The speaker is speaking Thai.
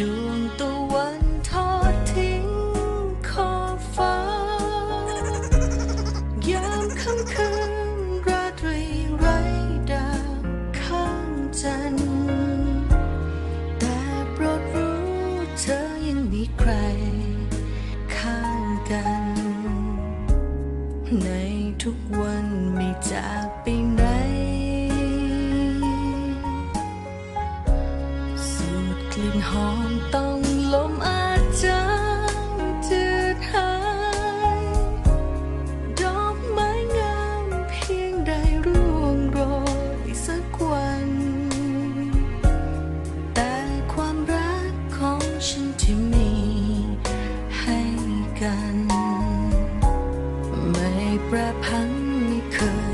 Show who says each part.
Speaker 1: ดวงตะวันทอดทิ้งขอบฟ้ายามค่ำคืนราตรีไร้ดาวข้างจันทร์แต่โปรดรู้เธอยังมีใคร ข้างกัน ในทุกวันไม่จากไปไหน กลิ่นหอมต้องลมอาจางจืดหาย ดอกไม้งามเพียงใดร่วงโรยสักวัน แต่ความรักของฉันที่มีให้กัน ไม่ประพันไม่เคย